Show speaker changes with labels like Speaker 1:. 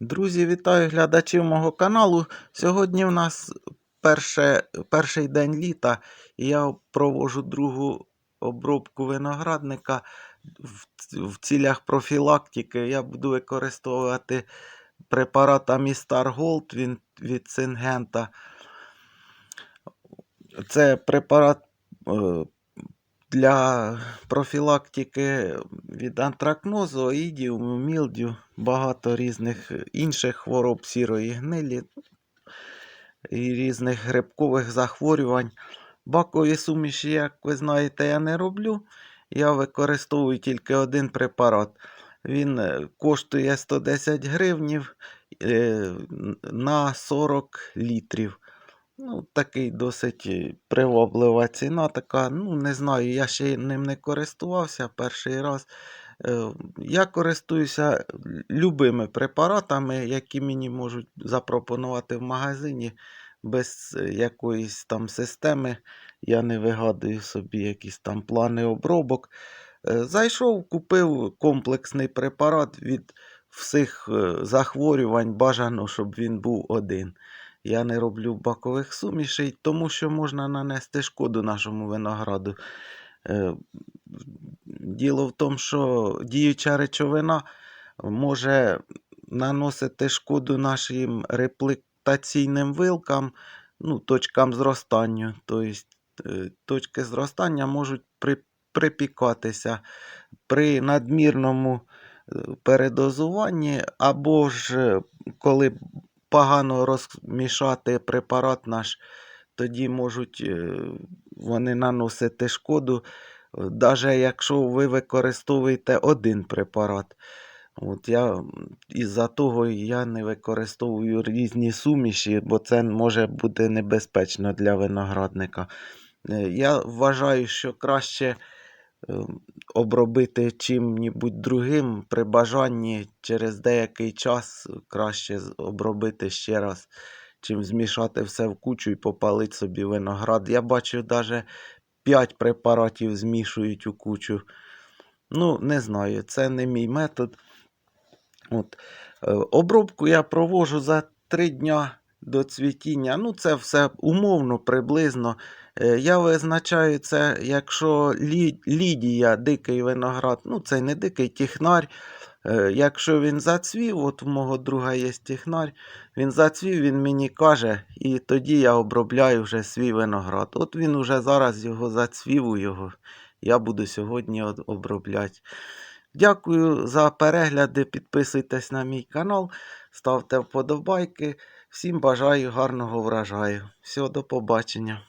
Speaker 1: Друзі, вітаю глядачів мого каналу. Сьогодні в нас перше, перший день літа, і я провожу другу обробку виноградника в, в цілях профілактики. Я буду використовувати препарат Амістар Голд він від Сингента. Це препарат е, для профілактики від антракнозу, оїдів, мілдю, багато різних інших хвороб сірої гнилі і різних грибкових захворювань. Бакові суміші, як ви знаєте, я не роблю. Я використовую тільки один препарат. Він е, коштує 110 гривнів е, на 40 літрів. Ну, такий досить е, приваблива ціна така. Ну, не знаю, я ще ним не користувався перший раз. Е, Я користуюся любими препаратами, які мені можуть запропонувати в магазині без е, якоїсь там системи. Я не вигадую собі якісь там плани обробок. Зайшов, купив комплексний препарат від всіх захворювань. Бажано, щоб він був один. Я не роблю бакових сумішей, тому що можна нанести шкоду нашому винограду. Е, Діло в тому, що діюча речовина може наносити шкоду нашим реплектаційним вилкам, ну, точкам зростання. Тобто, е, точки зростання можуть при, припікатися при надмірному е, передозуванні, або ж коли погано розмішати препарат наш, тоді можуть е, вони наносити шкоду, навіть якщо ви використовуєте один препарат. От я із-за того я не використовую різні суміші, бо це може бути небезпечно для виноградника. Е, Я вважаю, що краще обробити чим-небудь другим при бажанні через деякий час краще обробити ще раз, чим змішати все в кучу і попалити собі виноград. Я бачу, навіть 5 препаратів змішують у кучу. Ну, не знаю, це не мій метод. От. е, Обробку я провожу за 3 дня до цвітіння. Ну, це все умовно, приблизно. Е, Я визначаю це, якщо лі, лідія, дикий виноград, ну це не дикий тіхнар. Е, Якщо він зацвів, от у мого друга є тіхнар, він зацвів, він мені каже, і тоді я обробляю вже свій виноград. От він уже зараз його зацвів у його. Я буду сьогодні обробляти. Дякую за перегляди. Підписуйтесь на мій канал, ставте вподобайки. Всім бажаю гарного врожаю. Всього до побачення.